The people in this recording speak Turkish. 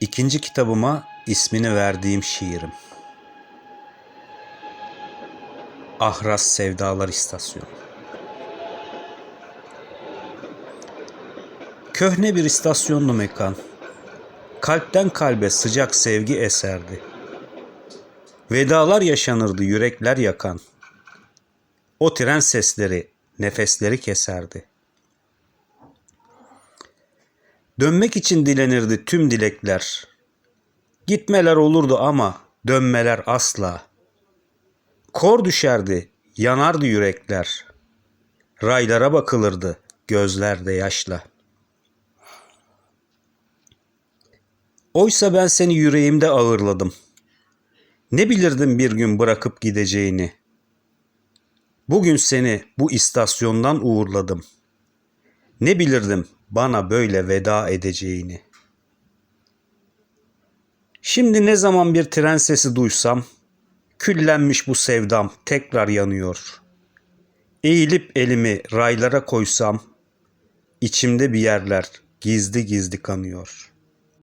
İkinci kitabıma ismini verdiğim şiirim. Ahraz Sevdalar İstasyonu. Köhne bir istasyonlu mekan. Kalpten kalbe sıcak sevgi eserdi. Vedalar yaşanırdı yürekler yakan. O tren sesleri nefesleri keserdi. Dönmek için dilenirdi tüm dilekler. Gitmeler olurdu ama dönmeler asla. Kor düşerdi, yanardı yürekler. Raylara bakılırdı gözlerde yaşla. Oysa ben seni yüreğimde ağırladım. Ne bilirdim bir gün bırakıp gideceğini. Bugün seni bu istasyondan uğurladım. Ne bilirdim bana böyle veda edeceğini. Şimdi ne zaman bir tren sesi duysam, küllenmiş bu sevdam tekrar yanıyor. Eğilip elimi raylara koysam, içimde bir yerler gizli gizli kanıyor.''